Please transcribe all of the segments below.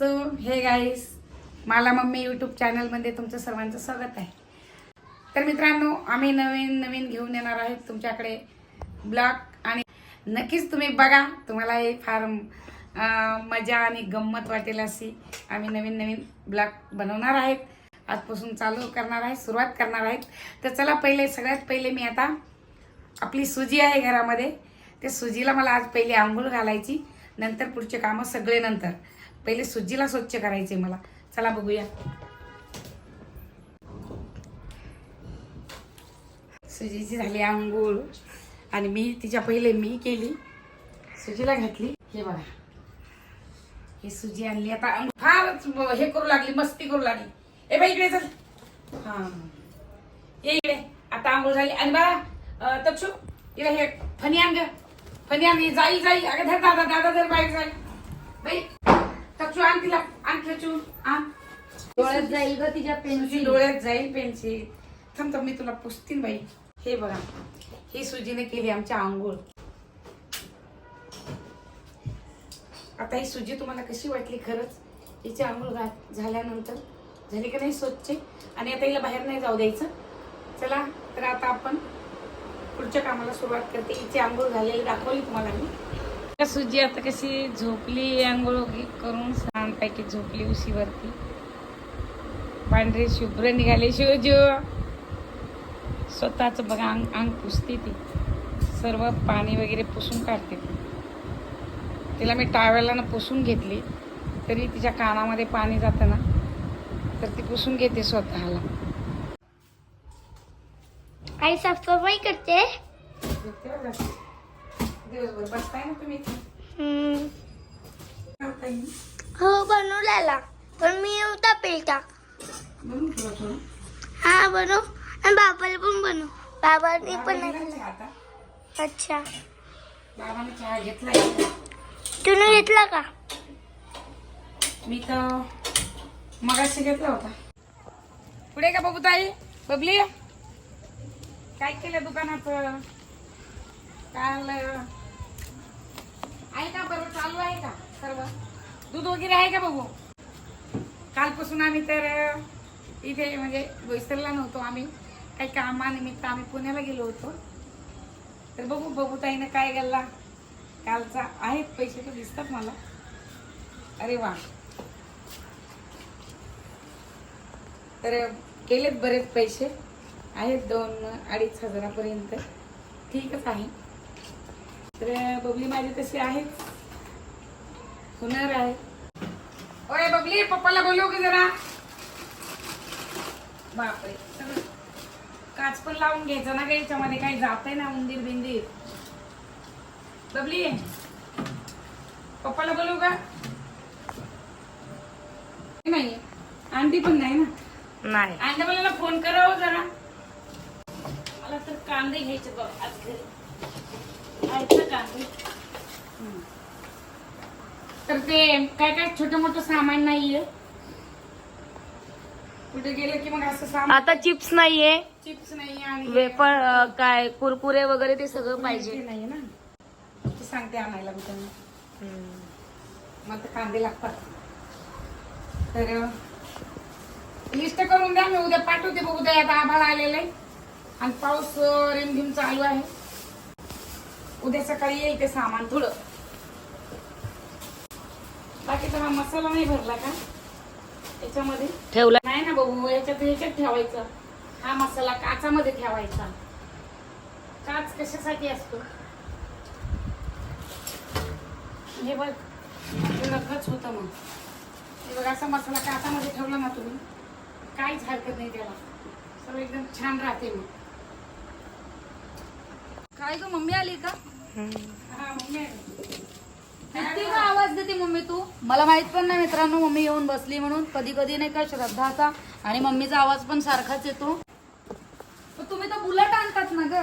So hey guys मला mummy YouTube चॅनलमध्ये तुमचं सर्वांचं स्वागत आहे. तर मित्रांनो आम्ही नवीन नवीन घेऊन येणार आहेत तुमच्याकडे ब्लॉग आणि नक्कीच तुम्ही बघा तुम्हाला हे फार मजा आणि गंमत वाटेल अशी आम्ही नवीन नवीन ब्लॉग बनवणार आहेत. आजपासून चालू करणार आहे सुरुवात करणार आहेत. तर चला पहिले सगळ्यात पहिले मी आता आपली सुजी आहे घरामध्ये. त्या सुजीला मला आज पहिले आंघोळ घालायची नंतर पुढचे कामं सगळे नंतर. पहिले सुजीला स्वच्छ करायचे मला. चला बघूया. सुजीची झाली आंघोळ. आणि मी तिच्या पहिले मी केली. सुजीला घातली. हे बघा. हे सुजी आणली. आता फारच हे करू लागली मस्ती करू लागली. ए बाई इकडे चल. हा. ये इकडे. आता आंघोळ झाली. आणि बा अं, तक्षू इकडे हे फनी आण ग. फनी आण जाई जाई. अगं धर दादा दादा धर बाहेर जाई. बाई. तक्षू आण तिला आण तक्षू आण. डोळ्यात जाईल ग तिच्या तुझी पेन्सिल डोळ्यात जाईल पेन्सिल थांब थांब मी तुला पुसतीन बाई. हे बघा ही सुजीने केली आमच्या आंघोळ. आता ही सुजी तुम्हाला कशी वाटली खरंच? हिची आंघोळ घा- झाल्यानंतर. झाली का नाही स्वच्छ? आणि आता हिला बाहेर नाही जाऊ द्यायचं. चला तर आता आपण पुढच्या कामाला सुरुवात करते. हिची आंघोळ झालेली दाखवली तुम्हाला मी. सुजी आता कशी झोपली आंघोळ करून छानपैकी झोपली उशीवरती. पांढरे शुभ्र निघाले शिवजो स्वतःच बघा अंग अंग पुसते ती. सर्व पाणी वगैरे पुसून काढते ती. तिला मी टावेलानं पुसून घेतली तरी तिच्या कानामध्ये पाणी जातं ना तर ती पुसून घेते स्वतःला. आई साफसफाई करते? दिवसभर बसताय ना तुम्ही? हो बनवलेला पण मी नव्हता पेलता. हा बनव. आणि बाबाला पण बनव. बाबाने पण नाही. आता. अच्छा. बाबाने चहा घेतलाय तुम्ही घेतला का? मी तर मगाशी घेतला होता. पुढे का बघू ताई? बबली? काय केलं दुकानात? काल आहे का बरं? चालू आहे का सर्व? दूध वगैरे आहे का बघू? कालपासून आम्ही तर इथे म्हणजे बोईसरला नव्हतो आम्ही. काही कामानिमित्त आम्ही पुण्याला गेलो होतो. तर बघू बघू ताईनं काय गल्ला कालचा आहेत पैसे तर दिसतात मला. अरे वा. तर केलेत बरेच पैसे. आहेत दोन अडीच हजारापर्यंत. ठीकच आहे. तर बबली माझी तशी आहे. हुनर आहे. ओय बबली पप्पाला बोलव की जरा. बापरे सगळं काच पण लावून घ्यायचं ना याच्यामध्ये काही जाते ना उंदीर बिंदीर. बबली पप्पाला बोलवू का नाही आंटी पण नाही ना. नाही. आणि मला फोन करावं जरा. मला तर कांदे घ्यायचे बघ आज घरी. तर ते काय काय छोट मोठं सामान नाहीये? कुठे गेलं की मग असं सामान? आता चिप्स नाहीये. चिप्स नाही आणि वेफर अं, काय कुरकुरे वगैरे ते सगळं पाहिजे. नाही ना? तू सांगते आणायला मी त्यांना. कांदे लागतात. तर लिस्ट करून द्या मी उद्या पाठवते बघू द्या आता आभाळ आलेलं आहे. आणि पाऊस रिमझिम चालू आहे. उद्या सकाळी येईल ते सामान थोडं बाकीचा हा मसाला नाही भरला का? याच्यामध्ये? ठेवला. नाही ना बघू याच्यात ह्याच्यात ठेवायचं. हा मसाला काचामध्ये ठेवायचा. काच कशासाठी असतो? हे बघ रखच होतं मग. हे बघ असा मसाला काचामध्ये ठेवला ना तुम्ही काहीच हरकत नाही त्याला. सर्व एकदम छान राहते मग. काय ग मम्मी आली का? हा किती का आवाज देते मम्मी तू? मला माहीत पण नाही मित्रांनो मम्मी येऊन बसली म्हणून. कधी कधी नाही का श्रद्धाचा? आणि मम्मीचा आवाज पण सारखाच येतो. पण तुम्ही तर बुलट आणतात ना ग.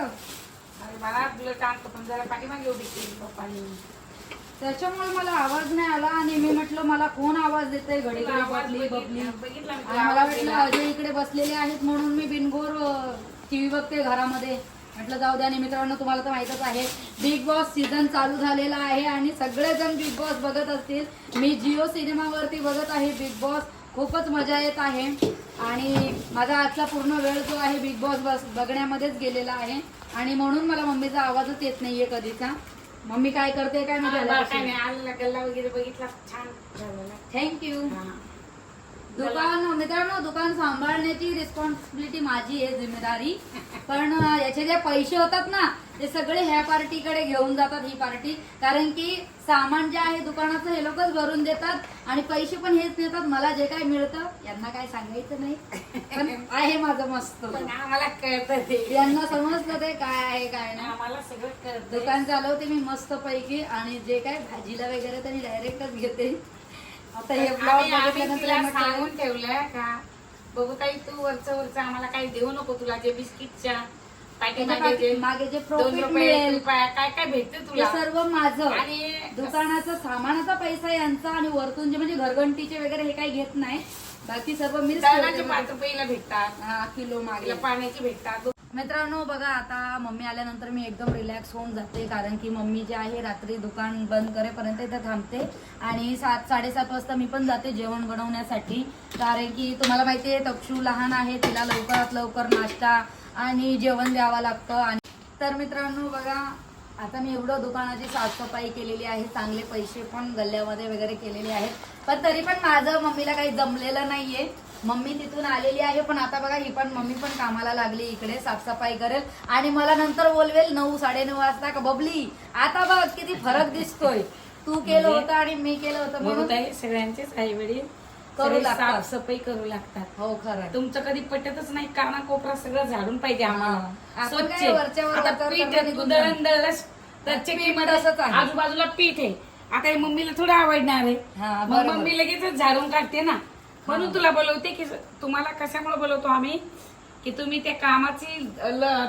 अरे मला बुलेट आणतो पण जरा पाठीमागे उभी केली पप्पानी. त्याच्यामुळे मला आवाज नाही आला आणि मी म्हटलं मला कोण आवाज देते घडी बबली बबली. आणि मला आवाज वाटलं. अजय इकडे बसलेले आहेत म्हणून मी बिनगोर टीव्ही बघते घरामध्ये. म्हटलं जाऊ द्या आणि मित्रांनो तुम्हाला तर माहीतच आहे बिग बॉस सीझन चालू झालेला आहे आणि सगळेजण बिग बॉस बघत असतील. मी जिओ सिनेमावरती बघत आहे बिग बॉस खूपच मजा येत आहे. आणि माझा आजचा पूर्ण वेळ जो आहे बिग बॉस बस बघण्यामध्येच गेलेला आहे. आणि म्हणून मला मम्मीचा आवाजच येत नाहीये कधीचा. मम्मी काय करते काय मी गल्ला वगैरे बघितला. छान थँक्यू. दुकान मित्रांनो दुकान सांभाळण्याची रिस्पॉन्सिबिलिटी माझी आहे जिम्मेदारी. पण याचे जे पैसे होतात ना ते सगळे ह्या पार्टीकडे घेऊन जातात ही पार्टी. कारण की सामान जे आहे दुकानाचं हे लोकच भरून देतात आणि पैसे पण हेच नेतात मला जे काय मिळतं यांना काय सांगायचं नाही. पण आहे माझं मस्त. पण आम्हाला कळतं यांना समजतं ते काय आहे काय नाही. आम्हाला सगळं दुकान चालवते मी मस्त पैकी आणि जे काय भाजीला वगैरे तरी डायरेक्टच घेते. आता हे ब्लॉग बघितल्यानंतर सांगून ठेवलंय का? बघू ताई तू वरचं वरचं आम्हाला काही देऊ नको तुला जे बिस्किटच्या मागे जे प्रॉफिट मिळेल काय काय भेटते तुला? सर्व माझं. आणि दुकानाचा सामानाचा पैसा यांचा आणि वरतून जे म्हणजे घरघंटीचे वगैरे हे काही घेत नाही. बाकी सर्व ठेवते. पाच रुपयाला भेटतात. किलो मागे. पाण्याचे भेटतात. मित्रांनो बघा आता मम्मी आल्यानंतर मी एकदम रिलॅक्स होऊन जाते कारण की मम्मी जे आहे रात्री दुकान बंद करेपर्यंत इथे थांबते. आणि सात साडेसात वाजता मी पण जाते जेवण बनवण्यासाठी. कारण की तुम्हाला माहिती आहे तक्षू लहान आहे तिला लवकरात लवकर नाश्ता आणि जेवण द्यावं लागतं. आणि तर मित्रांनो बघा आता मी एवढं दुकानाची साफसफाई केलेली आहे चांगले पैसे पण गल्ल्यामध्ये वगैरे केलेले आहेत. पण तरी पण माझं मम्मीला काही जमलेलं नाहीये. मम्मी तिथून आलेली आहे पण आता बघा ही पण मम्मी पण कामाला लागली इकडे साफसफाई करेल. आणि मला नंतर बोलवेल नऊ साडेनऊ वाजता का? बबली आता बघ किती फरक दिसतोय. तू केलं होतं आणि मी केलं होतं म्हणून. सगळ्यांचेच आई वडील करू लागतात. साफसफाई करू लागतात. हो खरं तुमचं कधी पटतच नाही काना कोपरा सगळं झाडून पाहिजे आम्हाला. आजूबाजूला पीठ आहे. आता मम्मीला थोडं आवडणार आहे. मम्मी लगेचच झाडून काढते ना. म्हणून तुला बोलवते की तुम्हाला कशामुळे बोलवतो आम्ही? की तुम्ही त्या कामाची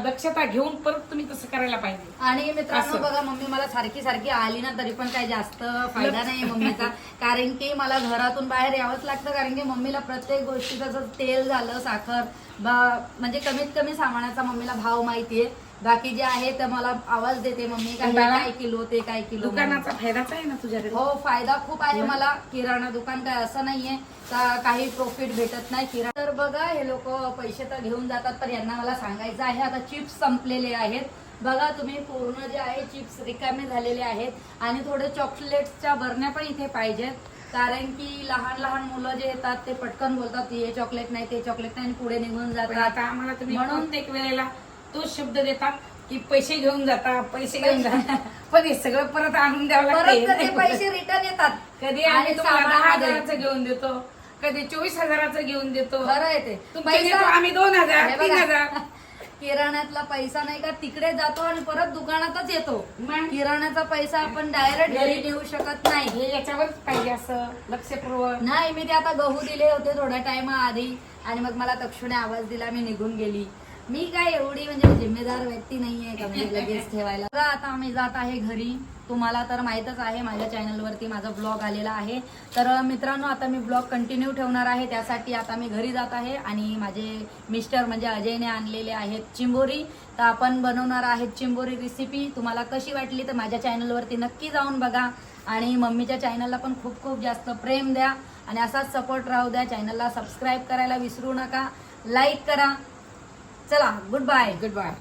दक्षता घेऊन परत तुम्ही तसं करायला पाहिजे. आणि मित्रांनो असं. बघा मम्मी मला सारखी सारखी आली ना तरी पण काही जास्त फायदा नाही मम्मीचा. कारण की मला घरातून बाहेर यावंच लागतं कारण की मम्मीला प्रत्येक गोष्टी जसं तेल झालं साखर बा- म्हणजे कमीत कमी सामानाचा मम्मीला भाव माहितीये. बाकी जे आहे ते मला आवाज देते मम्मी काय काय किलो ते काय किलो दुकानाचा फायदाच आहे ना तुझ्याकडे हो फायदा खूप आहे मला. किराणा दुकान काय असं नाहीये. का काही प्रॉफिट भेटत नाही किराणा. तर बघा हे लोक पैसे तर घेऊन जातात तर यांना मला सांगायचं आहे आता चिप्स संपलेले आहेत. बघा तुम्ही पूर्ण जे आहे चिप्स रिकामे झालेले आहेत. आणि थोडे चॉकलेट्सच्या भरण्या पण इथे पाहिजेत. कारण की लहान लहान मुलं जे येतात ते पटकन बोलतात हे चॉकलेट नाही ते चॉकलेट नाही आणि पुढे निघून पण जातात. आता आम्हाला तुम्ही म्हणून- प्रत्येक वेळेला तोच शब्द देतात की पैसे घेऊन जाता पैसे घेऊन जाता. पण हे सगळं परत आणून द्यावं परत ते लागतं पैसे रिटर्न येतात. कधी आणि आम्ही तुम्हाला सामान दहा. हजाराचं घेऊन देतो कधी चोवीस हजाराचं घेऊन देतो. खरं आहे ते. तुमचे देतो आम्ही दोन हजार तीन बघा, हजार. किराण्यातला पैसा नाही का तिकडे जातो आणि परत दुकानातच येतो. मग? किराण्याचा पैसा आपण डायरेक्ट घरी नेऊ शकत नाही. हे याच्यावरच पाहिजे असं लक्षपूर्वक. नाही मी ते आता गहू दिले होते थोड्या टाइम आधी. आणि मग मला तक्षुने आवाज दिला मी निघून गेली. मी काय एवढी म्हणजे जिम्मेदार व्यक्ती नाहीये का म्हणजे लगेच ठेवायला? आता आम्ही जात आहे घरी. तुम्हाला तर माहीतच आहे माझ्या चॅनलवरती माझा ब्लॉग आलेला आहे. तर मित्रांनो आता मी ब्लॉग कंटिन्यू ठेवणार आहे. त्यासाठी आता मी घरी जात आहे आणि माझे मिस्टर म्हणजे अजयने आणलेले आहेत चिंबोरी. तर आपण बनवणार आहेत चिंबोरी रेसिपी तुम्हाला कशी वाटली तर माझ्या चॅनलवरती नक्की जाऊन बघा. आणि मम्मीच्या चॅनलला पण खूप खूप जास्त प्रेम द्या. आणि असाच सपोर्ट राहू द्या. चॅनलला सबस्क्राईब करायला विसरू नका. लाईक करा. चला गुड बाय गुड बाय